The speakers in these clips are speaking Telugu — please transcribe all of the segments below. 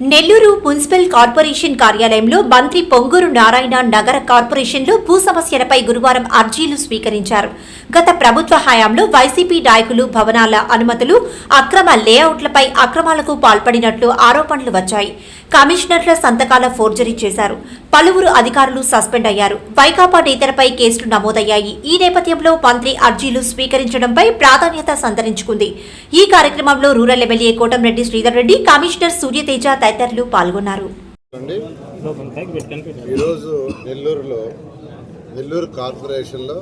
నెల్లూరు మున్సిపల్ కార్పొరేషన్ కార్యాలయంలో మంత్రి పొంగూరు నారాయణ నగర కార్పొరేషన్లో భూ సమస్యలపై గురువారం అర్జీలు స్వీకరించారు. గత ప్రభుత్వ హయాంలో వైసీపీ నాయకులు భవనాల అనుమతులు అక్రమ లేఅవుట్లపై అక్రమాలకు పాల్పడినట్లు ఆరోపణలు వచ్చాయి. కమిషనర్ల సంతకాల ఫోర్జరీ చేశారు. పలువురు అధికారులు సస్పెండ్ అయ్యారు. వైకాపా నేతలపై కేసులు నమోదయ్యాయి. ఈ నేపథ్యంలో మంత్రి అర్జీలు స్వీకరించడంపై ప్రాధాన్యత సంతరించుకుంది. ఈ కార్యక్రమంలో rural MLA Kotamreddy Sridhar Reddy commissioner Suryateja తదితరులు పాల్గొన్నారు. ఈరోజు నెల్లూరులో నెల్లూరు కార్పొరేషన్లో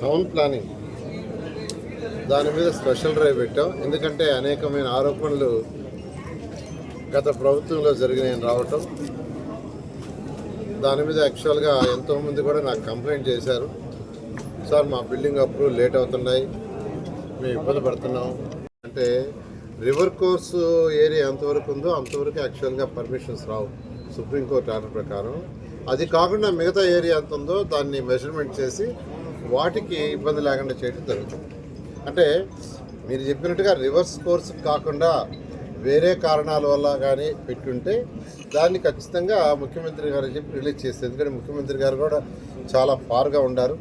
టౌన్ ప్లానింగ్. దాని మీద స్పెషల్ డ్రైవ్ పెట్టాం. ఎందుకంటే అనేకమైన ఆరోపణలు గత ప్రభుత్వంలో జరిగినాయని రావటం. దాని మీద యాక్చువల్గా ఎంతోమంది కూడా నాకు కంప్లైంట్ చేశారు. సార్ మా బిల్డింగ్ అప్పుడు లేట్ అవుతున్నాయి. మేము ఇబ్బంది పడుతున్నాం. అంటే రివర్ కోర్స్ ఏరియా ఎంతవరకు ఉందో అంతవరకు యాక్చువల్గా పర్మిషన్స్ రావు. సుప్రీంకోర్టు ఆర్డర్ ప్రకారం. అది కాకుండా మిగతా ఏరియా ఎంత ఉందో దాన్ని మెజర్మెంట్ చేసి వాటికి ఇబ్బంది లేకుండా చేయడం జరుగుతుంది. అంటే మీరు చెప్పినట్టుగా రివర్స్ కోర్స్ కాకుండా వేరే కారణాల వల్ల కానీ పెట్టుంటే దాన్ని ఖచ్చితంగా ముఖ్యమంత్రి గారు చెప్పి రిలీజ్ చేస్తారు ఎందుకంటే ముఖ్యమంత్రి గారు కూడా చాలా ఫార్గా ఉండారు.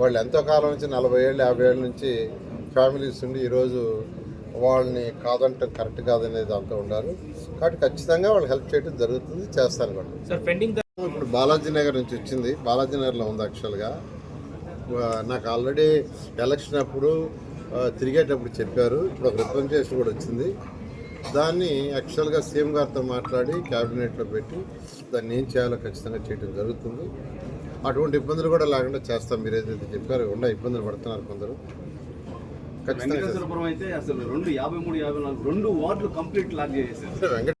వాళ్ళు ఎంతో కాలం నుంచి నలభై ఏళ్ళు యాభై ఏళ్ళ నుంచి ఫ్యామిలీస్ ఉండి ఈరోజు వాళ్ళని కాదంటే కరెక్ట్ కాదనే దాంతో ఉన్నారు కాబట్టి ఖచ్చితంగా వాళ్ళు హెల్ప్ చేయడం జరుగుతుంది చేస్తాను కూడా. ఇప్పుడు బాలాజీ నగర్ నుంచి వచ్చింది. బాలాజీ నగర్లో ఉంది యాక్చువల్గా. నాకు ఆల్రెడీ ఎలక్షన్ అప్పుడు తిరిగేటప్పుడు చెప్పారు. ఇప్పుడు ఒక రిప్రజెంటేషన్ కూడా వచ్చింది. దాన్ని యాక్చువల్గా సీఎం గారితో మాట్లాడి క్యాబినెట్లో పెట్టి దాన్ని ఏం చేయాలో ఖచ్చితంగా చేయడం జరుగుతుంది. అటువంటి ఇబ్బందులు కూడా లేకుండా చేస్తాం. మీరు ఏదైతే చెప్పారో ఉన్న ఇబ్బందులు పడుతున్నారు కొందరు. వెంకటేశ్వరపురం అయితే అసలు రెండు యాభై మూడు యాభై నాలుగు రెండు వార్డులు కంప్లీట్ లాక్ చేసేసారు వెంకట